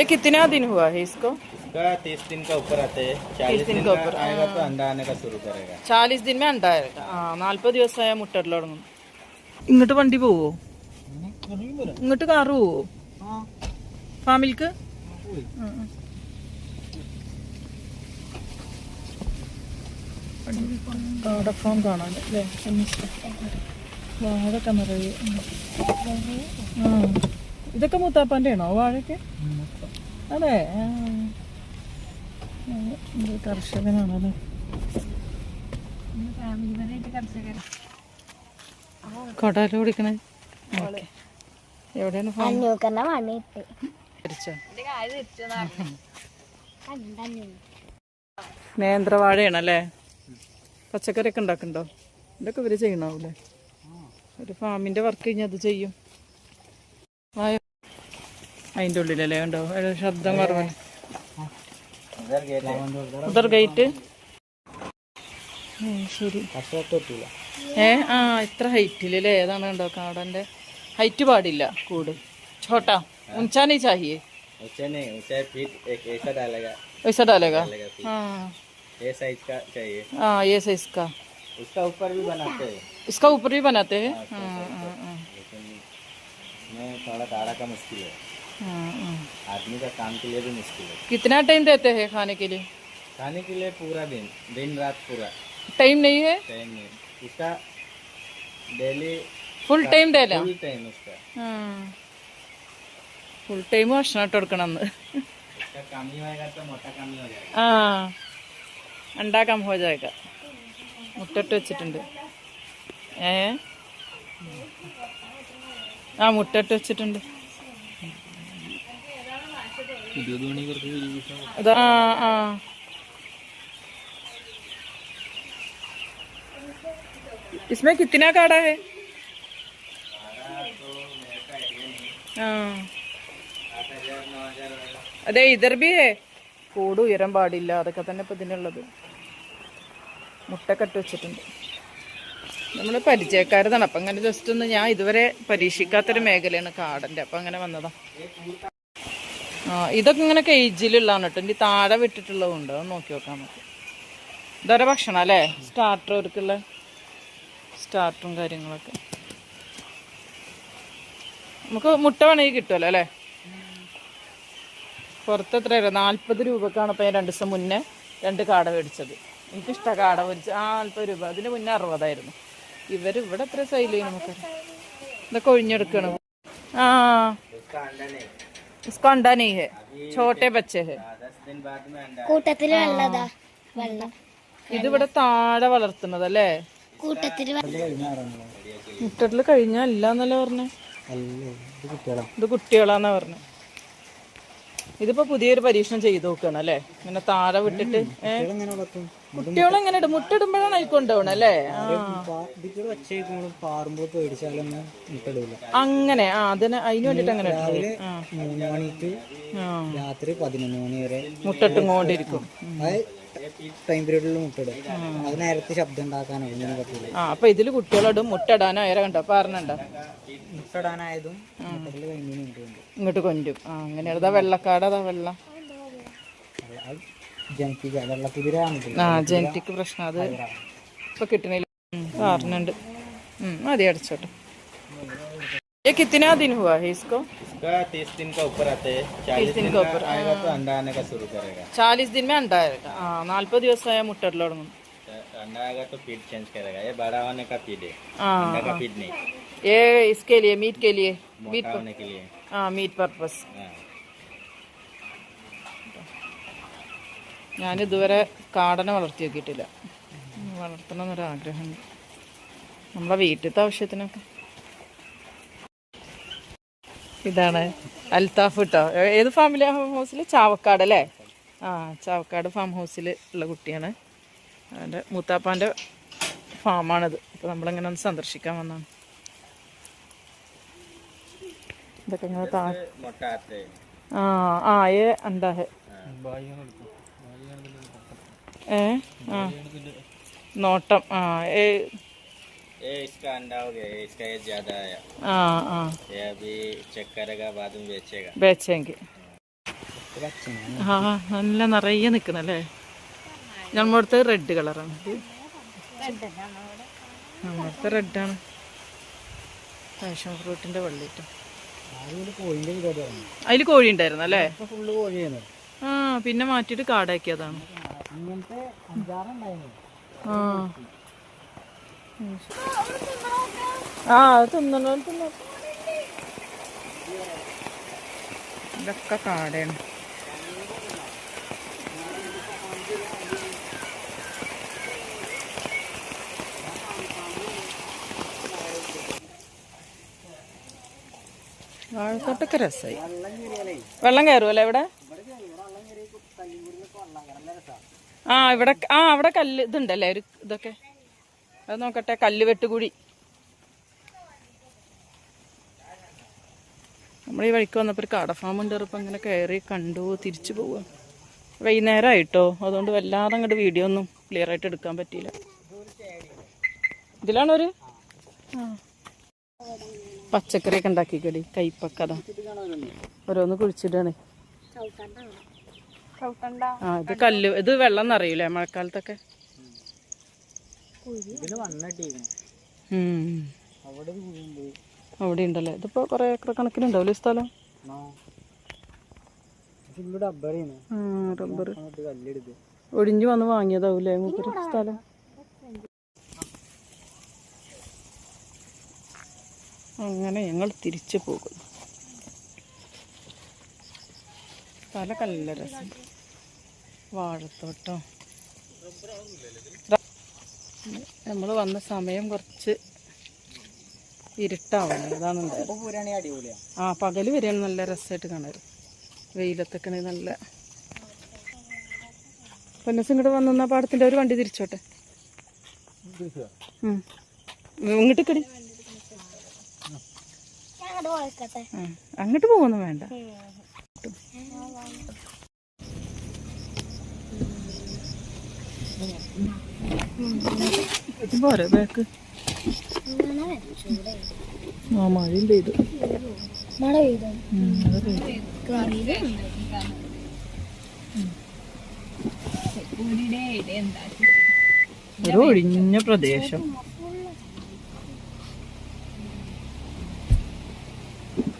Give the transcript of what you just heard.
ये कितना दिन हुआ है इसको इसका तीस दिन का ऊपर आते हैं चालीस दिन दिन का का ऊपर, आएगा तो अंडा आने का शुरू करेगा ചാലീസ് ദിൻ ഉണ്ടായിരുന്നു ആ നാല്പത് ദിവസമായ മുട്ടയിടൽ തുടങ്ങും ഇങ്ങോട്ട് വണ്ടി പോവോ ഇങ്ങോട്ട് കാറ് പോവോ ഫാമിലിക്ക് കാടഫാം കാണാൻ അല്ലേ വാഴൊക്കെ നിറയെ ആ ഇതൊക്കെ മുത്താപ്പാന്റെ ആണോ വാഴയൊക്കെ അതെ കർഷകനാണല്ലേ? കടല ഓടിക്കണേ ഓക്കേ. എവിടെയാണ് നേന്ത്രവാഴയാണല്ലേ? പച്ചക്കറിയൊക്കെ ഉണ്ടാക്കണ്ടോ ഇതൊക്കെ ഇവർ ചെയ്യണാവൂലേ? ഒരു ഫാമിന്റെ വർക്ക് കഴിഞ്ഞാൽ അത് ചെയ്യും. വായോ അതിൻ്റെ ഉള്ളിലല്ലേ ഉണ്ടോ ഒരു ശബ്ദം കുറവല്ലേ उधर गए थे ഉദർ ഗേറ്റ് ശരി कसरत तो टूला ഏ ആ ഇത്ര ഹൈറ്റിലല്ലേ ഏതാണ് കണ്ടോ കാടന്റെ ഹൈറ്റ് പാടില്ല കൂട് ഛോട്ടാ ऊंचा ചാഹിയേ ऊंचे नहीं ऊंचा फीट एक ऐसा डालेगा वैसा डालेगा डालेगा फीट हाँ ये साइज का चाहिए हाँ ये साइज का उसका ऊपर भी बनाते हैं इसका ऊपर भी बनाते हैं हाँ, हाँ, हाँ, लेकिन मैं थोड़ा दाड़ा का मुश्किल है हाँ, हाँ। आदमी का काम के लिए भी मुश्किल है कितना टाइम देते हैं खाने के लिए खाने के लिए पूरा दिन दिन रात पूरा टाइम नहीं है टाइम नहीं उसका daily full time de la full time उसका ഫുൾ ടൈം ഭക്ഷണം ഇട്ട് കൊടുക്കണം എന്ന് उसका काम ही होएगा तो मोटा काम ही हो जाएगा ആ ഉണ്ടാക്കാൻ ഹോ ജായക മുട്ടിട്ട് വെച്ചിട്ടുണ്ട് ഏ ആ മുട്ടിട്ട് വെച്ചിട്ടുണ്ട് ഇതാ, ആ ആ इसमें कितना काड़ा है हाँ അതെ ഇതർ ബി ഹേ കൂട് ഉയരം പാടില്ല അതൊക്കെ തന്നെ ഇപ്പൊ ഇതിനുള്ളത് മുട്ടക്കെട്ട് വെച്ചിട്ടുണ്ട് നമ്മൾ പരിചയക്കാരതാണ്. അപ്പം അങ്ങനെ ജസ്റ്റ് ഒന്ന് ഞാൻ ഇതുവരെ പരീക്ഷിക്കാത്തൊരു മേഖലയാണ് കാടന്റെ അപ്പം അങ്ങനെ വന്നതാ. ആ ഇതൊക്കെ ഇങ്ങനെ കേജിലുള്ളതാണ് കേട്ടോ. ഇനി താഴെ വിട്ടിട്ടുള്ളതുണ്ട്. അത് നോക്കി നോക്കാം നമുക്ക് ഇതൊരു ഭക്ഷണം അല്ലേ? സ്റ്റാർട്ടർ അവർക്കുള്ള സ്റ്റാർട്ടറും കാര്യങ്ങളൊക്കെ. നമുക്ക് മുട്ട വേണമെങ്കിൽ കിട്ടുമല്ലോ അല്ലേ? പുറത്ത് എത്രയായിരുന്നു നാൽപ്പത് രൂപക്കാണ് ഇപ്പം ഞാൻ രണ്ട് ദിവസം മുന്നേ രണ്ട് കാട മേടിച്ചത്. എനിക്കിഷ്ടമാണ് കാട മേടിച്ചത് ആ നാൽപ്പത് രൂപ. അതിന് മുന്നേ അറുപതായിരുന്നു. ഇവർ ഇവിടെ എത്ര സൈൽ ചെയ്യും നമുക്ക് ഇതൊക്കെ ഒഴിഞ്ഞെടുക്കണം ആ उसका अंडा नहीं इसको अंडा नहीं है छोटे बच्चे है हाँ, दस दिन बाद में अंडा കൂട്ടത്തില് വെള്ളതാ വെള്ളം ഇതിവിടെ താഴെ വളർത്തുന്നതല്ലേ കൂട്ടത്തില് മുട്ടട്ടിൽ കഴിഞ്ഞാൽ ഇല്ല എന്നല്ലേ പറഞ്ഞേ ഇത് കുട്ടികളാന്നാ പറഞ്ഞേ ഇതിപ്പോ പുതിയൊരു പരീക്ഷണം ചെയ്തു നോക്കണം അല്ലേ? ഇങ്ങനെ താഴെ വിട്ടിട്ട് ഏ? കുട്ടികളെങ്ങനെ ഇടും. മുട്ടിടുമ്പോഴാണ് അയക്കൊണ്ടാവണം അല്ലേ? ആ. പാറുമ്പോൾ പേടിച്ചാലൊന്നും മുട്ടിടൂല. അങ്ങനെ ആ അതിന് അതിന് വേണ്ടിട്ട് അങ്ങനെ രാത്രി പതിനൊന്ന് മണി വരെ മുട്ടിട്ടും കൊണ്ടിരിക്കും. ടൈം പീരീഡിൽ മുട്ടിടും അത് നേരത്തെ ശബ്ദം ഉണ്ടാക്കാനോ ഒന്നിനും പറ്റില്ല ആ അപ്പൊ ഇതിൽ കുട്ടികളോടും മുട്ടിടാനോ കണ്ടോ? പറഞ്ഞണ്ട മുട്ടിടാനായതും മുമ്പുണ്ട് ഇങ്ങോട്ട് കൊണ്ടും ആ അങ്ങനെയാണ്. അതാ വെള്ളക്കാട് അതാ വെള്ളം. ആ ജനറ്റിക് പ്രശ്നം. അത് ഇപ്പൊ കിട്ടണില്ല. പറഞ്ഞുണ്ട് മതി അടച്ചോട്ടെ. ये कितना दिन हुआ है इसको उसका तीस दिन का ऊपर आते हैं चालीस दिन का आएगा तो अंडा आने का शुरू करेगा ചാലീസ് ദിൻ ഉണ്ടായിരുന്നു ആ നാല്പത് ദിവസമായ മുട്ടിടൽ തുടങ്ങും तो अंडा आएगा तो फीड चेंज करेगा ये बड़ा होने का फीड है ആ अंडा का फीड नहीं ये इसके लिए मीट के लिए मीट मोटा होने के लिए ആ മീറ്റ് പർപ്പസ് हाँ ഞാൻ ഇതുവരെ കാടനെ വളർത്തി നോക്കിയിട്ടില്ല ഉം, വളർത്തണം എന്നൊരാഗ്രഹമുണ്ട് നമ്മളെ വീട്ടിലത്തെ ആവശ്യത്തിനൊക്കെ ഇതാണ് അൽത്താഫ് കേട്ടോ ഏത് ഫാമിലി ഫാം ഹൗസിൽ ചാവക്കാട് അല്ലേ? ആ ചാവക്കാട് ഫാം ഹൗസിൽ ഉള്ള കുട്ടിയാണ്. അവന്റെ മൂത്താപ്പാന്റെ ഫാമാണിത്. അപ്പോൾ നമ്മളിങ്ങനെ ഒന്ന് സന്ദർശിക്കാൻ വന്നാണ് ഇതൊക്കെ ഇങ്ങനെ താ ആ ആ ഏ എന്താ? ഏ ആ. നോട്ടം ആ ഏ ये इसका अंडा हो गया ये इसका ये ज्यादा आया ആ ആ ये अभी चेक करेगा बाद में बेचेगा बेचेंगे പച്ചയാണ് ആ നല്ല നിറയെ നിൽക്കുന്നല്ലേ നമ്മളടുത്ത് റെഡ് കളറാണ് നമ്മളടുത്ത് റെഡാണ് പാഷൻ ഫ്രൂട്ടിന്റെ വള്ളിയിട്ട് ആദ്യം കോഴിന്റെ പരിപാടി തുടങ്ങി അതിൽ കോഴി ഉണ്ടായിരുന്നു അല്ലേ ഇപ്പൊ ഫുള്ള് കോഴിയാണ് ആ പിന്നെ മാറ്റിയിട്ട് കാടാക്കിയതാണ് ഇങ്ങനത്തെ അഞ്ചാറുണ്ടായിരുന്നു ആ ആ തിന്നണോ തിന്നോ ഇതൊക്കെ കാടയാണ്. വാഴത്തോട്ടൊക്കെ രസമായി വെള്ളം കയറുമല്ലേ ഇവിടെ? ആ ഇവിടെ ആ അവിടെ കല്ല് ഇതുണ്ടല്ലേ ഒരു ഇതൊക്കെ? അത് നോക്കട്ടെ കല്ല് വെട്ടുകുഴി. നമ്മൾ ഈ വഴിക്ക് വന്നപ്പോൾ ഒരു കാട ഫാം ഉണ്ട് ഇപ്പം അങ്ങനെ കയറി കണ്ടു തിരിച്ചു പോവുക വൈകുന്നേരമായിട്ടോ അതുകൊണ്ട് വല്ലാതെ അങ്ങോട്ട് വീഡിയോ ഒന്നും ക്ലിയർ ആയിട്ട് എടുക്കാൻ പറ്റിയില്ല. ഇതിലാണൊരു? പച്ചക്കറി പച്ചക്കറിയൊക്കെ ഉണ്ടാക്കിക്കടി കൈപ്പക്കഥ ഓരോന്ന് കുഴിച്ചിടണേ. ആ ഇത് കല്ല് ഇത് വെള്ളം നിറയൂലേ മഴക്കാലത്തൊക്കെ. അവിടെ ഉണ്ടല്ലേ ഇതിപ്പോ കൊറേ ഏക്കർ കണക്കിനുണ്ടാവില്ലേ ഈ സ്ഥലം? റബ്ബർ ഒടിഞ്ഞു വന്ന് വാങ്ങിയതാവൂലേ? മൂപ്പര് സ്ഥലം. അങ്ങനെ ഞങ്ങൾ തിരിച്ചു പോകുന്നു. സ്ഥലമൊക്കെ നല്ല രസം. വാഴത്തോട്ടം. നമ്മൾ വന്ന സമയം കുറച്ച് ഇരുട്ടാവണം. അതാണ് ഇപ്പൊ പൂരാണെങ്കിൽ അടിപൊളിയാ. ആ പകൽ വരെയാണ് നല്ല രസമായിട്ട് കാണാറ് വെയിലത്തൊക്കെ നല്ല. പൊന്നസ് ഇങ്ങോട്ട് വന്നാ പാടത്തിന്റെ ഒരു വണ്ടി തിരിച്ചോട്ടെ. ഇങ്ങോട്ട് കടി അങ്ങോട്ട് പോകുന്നു വേണ്ട. പോരെ ബാക്ക് ആ മഴയും പെയ്തു. മഴ പെയ്തോ? ഒരു ഒഴിഞ്ഞ പ്രദേശം.